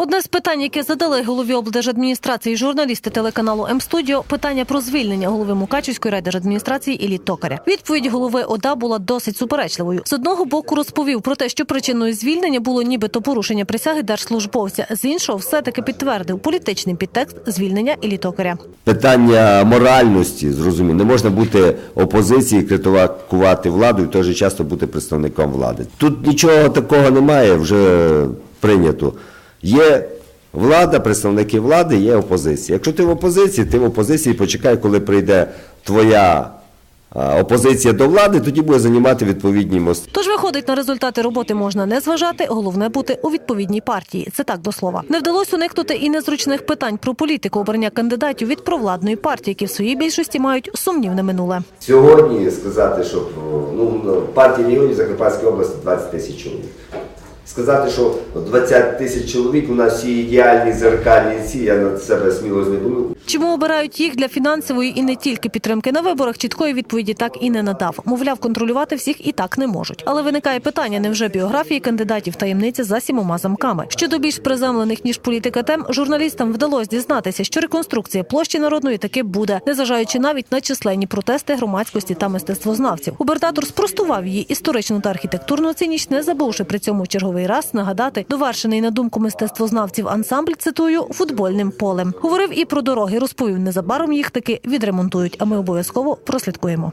Одне з питань, яке задали голові облдержадміністрації журналісти телеканалу М-студіо, питання про звільнення голови Мукачівської райдержадміністрації Іллі Токаря. Відповідь голови ОДА була досить суперечливою. З одного боку розповів про те, що причиною звільнення було нібито порушення присяги держслужбовця. З іншого, все таки підтвердив політичний підтекст звільнення Іллі Токаря. Питання моральності, зрозуміло, не можна бути опозиції, критикувати владу і в той же час бути представником влади. Тут нічого такого немає, вже прийнято. Є влада, представники влади, є опозиція. Якщо ти в опозиції, ти в опозиції почекай, коли прийде твоя опозиція до влади, тоді буде займати відповідні мости. Тож виходить, на результати роботи можна не зважати, головне бути у відповідній партії. Це так до слова. Не вдалося уникнути і незручних питань про політику обрання кандидатів від провладної партії, які в своїй більшості мають сумнівне минуле. Сьогодні сказати, що ну, партія регіонів Закарпатської області 20 тисяч чоловік. Сказати, що 20 тисяч чоловік у нас всі ідеальні зеркальні ці, я на себе сміло знайду. Чому обирають їх для фінансової і не тільки підтримки на виборах, чіткої відповіді так і не надав. Мовляв, контролювати всіх і так не можуть. Але виникає питання: невже біографії кандидатів таємниці за сімома замками? Щодо більш приземлених ніж політика тем, журналістам вдалося дізнатися, що реконструкція площі народної таки буде, незважаючи навіть на численні протести громадськості та мистецтвознавців. Губернатор спростував її історичну та архітектурну цінність, не забувши при цьому черговий раз нагадати довершений на думку мистецтвознавців ансамбль. Цитую футбольним полем. Говорив і про дороги. Розповів незабаром їх таки відремонтують. А ми обов'язково прослідкуємо.